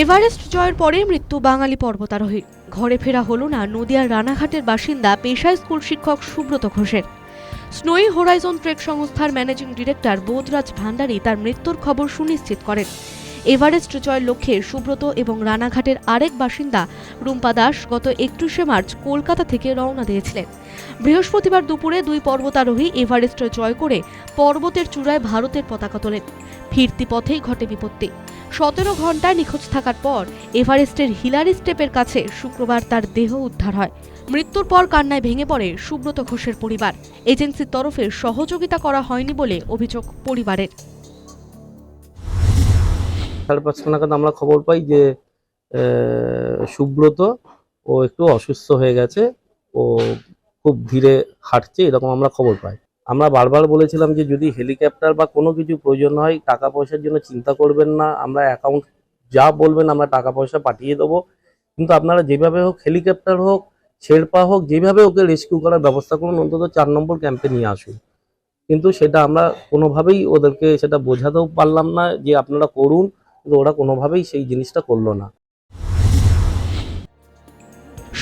Everest জয়ের পরে মৃত্যু বাঙালি পর্বতারোহীর ঘরে ফেরা হলো না নদিয়ার রানাঘাটের বাসিন্দা, পেশায় স্কুল শিক্ষক সুব্রত ঘোষের। স্নোই হোরাইজন ট্রেক সংস্থার ম্যানেজিং ডিরেক্টর বোধরাজ ভান্ডারী তার মৃত্যুর খবর সুনিশ্চিত করেন। এভারেস্ট জয়ের লক্ষ্যে সুব্রত এবং রানাঘাটের আরেক বাসিন্দা রুম্পা দাস গত একত্রিশে মার্চ কলকাতা থেকে রওনা দিয়েছিলেন। বৃহস্পতিবার দুপুরে দুই পর্বতারোহী এভারেস্ট জয় করে পর্বতের চূড়ায় ভারতের পতাকা তোলেন। ফিরতি পথেই ঘটে বিপত্তি। সতেরো ঘণ্টা নিখোঁজ থাকার পর এভারেস্টের হিলারি স্টেপের কাছে শুক্রবার তার দেহ উদ্ধার হয়। মৃত্যুর পর কান্নায় ভেঙে পড়ে সুব্রত ঘোষের পরিবার। এজেন্সির তরফে সহযোগিতা করা হয়নি বলে অভিযোগ পরিবারের। সাড়ে পাঁচটা নাগাদ আমরা খবর পাই যে সুব্রত ও একটু অসুস্থ হয়ে গেছে, ও খুব ধীরে হাঁটছে, এরকম আমরা খবর পাই। আমরা বারবার বলেছিলাম যে যদি হেলিকপ্টার বা কোনো কিছু প্রয়োজন হয়, টাকা পয়সার জন্য চিন্তা করবেন না। আমরা অ্যাকাউন্ট যা বলবেন আমরা টাকা পয়সা পাঠিয়ে দেবো। কিন্তু আপনারা যেভাবে হোক হেলিকপ্টার হোক, শেরপা হোক, যেভাবে ওকে রেস্কিউ করার ব্যবস্থা করুন, অন্তত চার নম্বর ক্যাম্পে নিয়ে আসুন। কিন্তু সেটা আমরা কোনোভাবেই ওদেরকে সেটা বোঝাতেও পারলাম না যে আপনারা করুন, কিন্তু ওরা কোনোভাবেই সেই জিনিসটা করল না।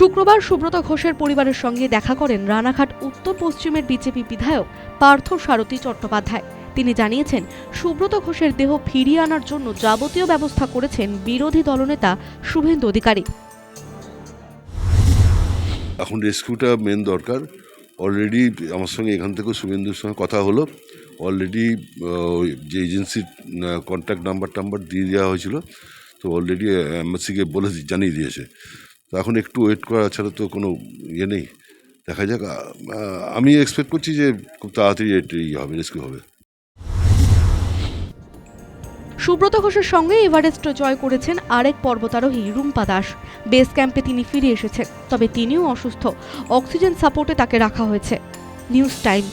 শুক্রবার সুব্রত ঘোষের পরিবারের সঙ্গে দেখা করেন রানাঘাট উত্তর পশ্চিমের বিজেপি বিধায়ক পার্থ সারথী চট্টোপাধ্যায়। তিনি জানিয়েছেন, সুব্রত ঘোষের দেহ ফিরিয়ে আনার জন্য যাবতীয় ব্যবস্থা করেছেন বিরোধী দলনেতা শুভেন্দু অধিকারী। এখন রেস্কিউটা মেন দরকার। অলরেডি আমার সঙ্গে এখান থেকে শুভেন্দুর সঙ্গে কথা হলো। অলরেডি যে এজেন্সির কন্ট্যাক্ট নাম্বার টাম্বার দিয়ে দেওয়া হয়েছিল। তো অলরেডি এমএসসিকে বলে জানিয়ে দিয়েছে। তো এখন একটু ওয়েট করা ছাড়া তো কোনো ইয়ে নেই। দেখা যাক আমি এক্সপেক্ট করছি যে খুব তাড়াতাড়ি এটা হবে রেস্কিউ হবে। সুব্রত ঘোষের সঙ্গে এভারেস্ট জয় করেছেন আরেক পর্বতারোহী রুম্পা দাস। বেস ক্যাম্পে তিনি ফিরে এসেছেন, তবে তিনিও অসুস্থ। অক্সিজেন সাপোর্টে তাকে রাখা হয়েছে। News time.